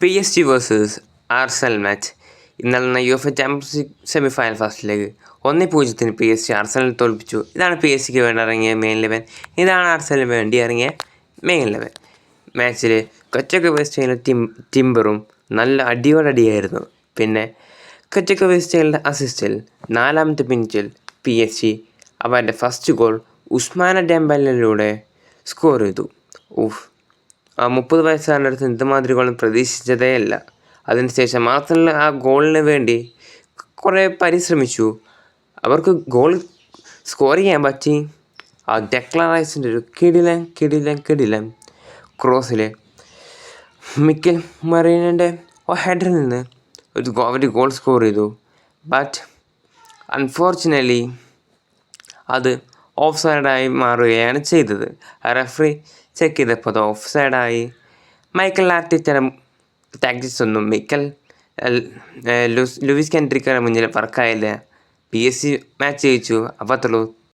P S G versus Arsenal match ഇന്നലെ നടന്ന UEFA Champions League semi final ഫസ്റ്റിലേക്ക് ഒന്നേ പൂജ്യത്തിന് പി എസ് ജി ആർസലിനെ തോൽപ്പിച്ചു. ഇതാണ് പി എസ് സിക്ക് വേണ്ടി ഇറങ്ങിയ മെയിൻ ലെവൻ ഇതാണ് ആർസലിന് വേണ്ടി ഇറങ്ങിയ മെയിൻ ലെവൻ മാച്ചിൽ കൊച്ചക്ക ചെയ്യുന്ന ടിം ടിംബറും നല്ല അടിയോടടിയായിരുന്നു. പിന്നെ കൊച്ചക്ക ചെയ്യലിന്റെ അസിസ്റ്റിൽ നാലാമത്തെ പിഞ്ചിൽ പി എസ് ജി അവന്റെ ഫസ്റ്റ് ഗോൾ ഉസ്മാന ഡെമ്പലിലൂടെ സ്കോർ ചെയ്തു. ഊഫ് ആ മുപ്പത് വയസ്സുകാരന്റെ അടുത്ത് ഇതുമാതിരി ഗോൾ പ്രതീക്ഷിച്ചതേ അല്ല അതിനുശേഷം മാത്രമല്ല ആ ഗോളിന് വേണ്ടി കുറേ പരിശ്രമിച്ചു. അവർക്ക് ഗോൾ സ്കോർ ചെയ്യാൻ പറ്റി. ആ ഡെക്ലറൈസിന്റെ ഒരു കിടിലൻ കിടിലൻ കിടിലൻ ക്രോസിൽ മിക്കൽ മറീനന്റെ ഹെഡറിൽ നിന്ന് ഒരു അവർ ഗോൾ സ്കോർ ചെയ്തു. ബട്ട് അൺഫോർച്ചുനേറ്റ്ലി അത് ഓഫ് സൈഡായി മാറുകയാണ് ചെയ്തത്. റെഫറി ചെക്ക് ചെയ്തപ്പോൾ അത് ഓഫ് സൈഡായി മൈക്കൽ ആർട്ടിച്ചയുടെ ടാക്ടിക്സ് ഒന്നും മിക്കൽ ലൂസ് ലൂയിസ് കെൻട്രിക്കയുടെ മുന്നിൽ വർക്കായില്ല. പി എസ് സി മാച്ച് ജയിച്ചു. അപ്പോൾ അത്രയുള്ളൂ